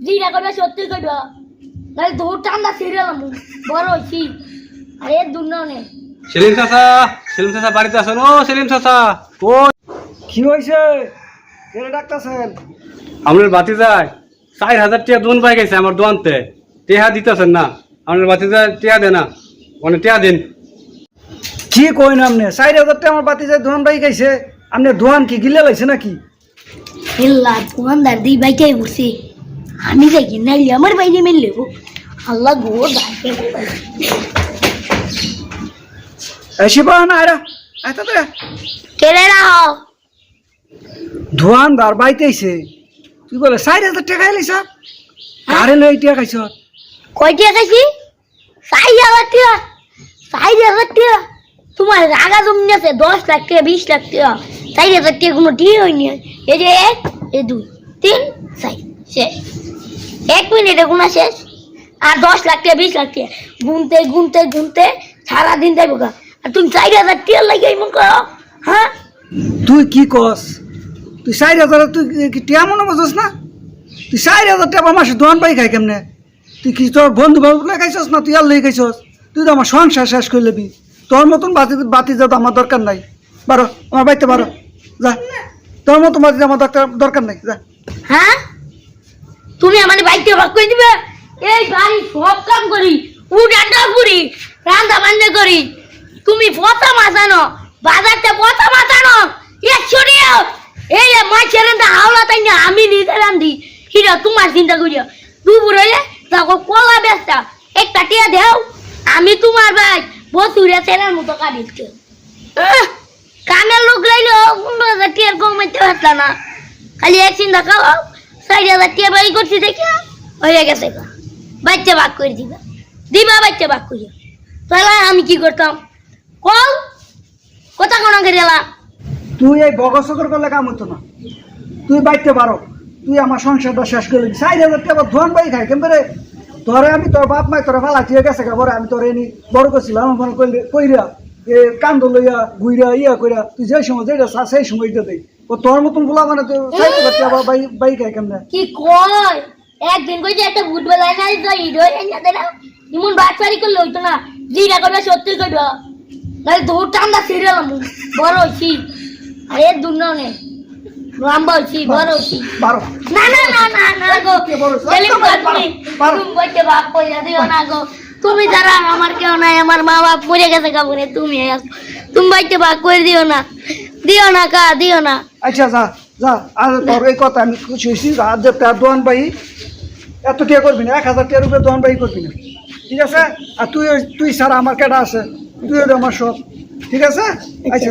যেটা করবে সত্যি করবে। নাহলে দৌড় টান্দা ছিঁড়ে বড় হয়েছি। আরে দূর না অনেক সেলিম চাচা সেলিম চাচা বাড়িতে আছেন ও সেলিম চাচা ও। কি হয়েছে? কে ডাক্তারছেন আপনার বাতি যায় চার হাজার টিয়া দোন পাই গেছে আমার দোয়ানতে টেহা দিতেছেন না। আপনার বাতি যায় টিয়া দে না। মানে টিয়া দিন। কি কই না আপনি? চার হাজার টাকা আমার বাতি যায় দোকান বাই গাইছে আপনি দোকান কি গিলে লাগছে নাকি? এল্লা দোকানদার দিই বাইকে বসে আমি যাই নাইলে আমার বাইরে মেলে গো আল্লাহ গো এসে পাও না আরে আচ্ছা তো কেড়ে রাখো দোকানদার বাইতেছে তুই বলে চার হাজার টাকা এলিস আরে লই টাকা খাইছ কয়টি খাইছি সাই হাজার টাকা সাই হাজার টাকা তোমার রাগা জমি আছে দশ লাখ টাকা বিশ লাখ টাকা চার হাজার টাকা কোনো ঠিক হয়নি এই যে এক এই দুই তিন চার শেষ এক মিনিটে গুণা শেষ। আর দশ লাখ টাকা বিশ লাখ টাকা গুনতে গুনতে গুনতে সারাদিন যাইব গা। আর তুমি চার হাজার টাকা লাগে এমন করো হ্যাঁ? তুই কি কস? তুই চার হাজার তুই কি টিয়া মনে করছিস না? তুই চার হাজার টাকা মাসে দোকান পাই খাই কেমনে? তুই কি তোর বন্ধু বান্ধব খাইছস না তুই আর লেগে খাইছস? তুই তো আমার সংসার শেষ করে নিবি তোর মতন বাতি বাতি যা আমার দরকার নাই। বারো আমার বাড়িতে বারো। যা। তোর মতন বাতি আমার দরকার দরকার নাই। যা। হ্যাঁ? ভাগ করে দিবে। এই বাড়ি সব কাম করি উঠানটা করি, রান্না বান্না করি। তুমি পচা মাছ আনো বাজারটা পচা মাছ আনো একশো টাকা এই মাছের রান্না হাওলা তাই না, আমি নিজে রান্ধি। হিরো, তোমার চিন্তা করিও। দুপুর হইলে তখন কলা বেচটা একটা টিয়া দেও। আমি তোমার ভাই, বসুরে ছেলের মতো কাটিচ্ছে কামের লোক লাইলো, পনেরো হাজার টিয়ার কমাইতে পারতাম না। খালি এক চিন্তা খাও ষাট হাজার টিয়া বাড়ি করছি দেখি। হয়ে গেছে। বাচ্চা ভাগ করে দিবা। দিবা বাচ্চা ভাগ করিয়া তাহলে আমি কি করতাম? কল? কথা কোন গেলা তুই এই বগসকর করলে কাম হতো না। তুই বাইতে পারো। তুই আমার সংসারটা শেষ করে দিবি। চার হাজার টাকা ধন বাই খাই কেমন তোরে আমি তোর বাপ মাই তোরা ফালা ঠিক গেছে বরে আমি তোর এনি বড় করছিলাম আমার কইরা এ কান্দ লইয়া গুইরা ইয়া কইরা তুই যে সময় যেটা চা সেই সময় এটা দেই ও তোর মতন বলা মানে তুই চার হাজার টাকা বাই বাই খাই কেমনে? কি কয়? একদিন কইছে একটা ফুটবল আইনা দিত হিরো আইনা দে না ইমন বাটপারি করলে হইতো না যেটা করবে সত্যি করবে নাহলে দৌড় টান্দা ছিঁড়েলাম বড় হইছি। আরে দূর না। অনেক লম্বা হইছি বড় হইছি। না না না না না গো। কে বড়? সেলিম পারো, তুমি পারো। বাপ কইরা দিও না গো। তুমি যারা আমার কেউ নাই আমার মা বাপ মরে গেছে কাপড়ে তুমি তুমি বাইতে বাপ করে দিও না। দিও না কা দিও না। আচ্ছা যা যা। আর তোর এই কথা আমি খুশি হয়েছি দোয়ান বাই এত টিয়া করবি না, এক হাজার টাকার উপরে দোয়ান বাই করবি না। ঠিক আছে? আর তুই তুই ছাড়া আমার কেটা আছে? তুই আমার সব। ঠিক আছে? আচ্ছা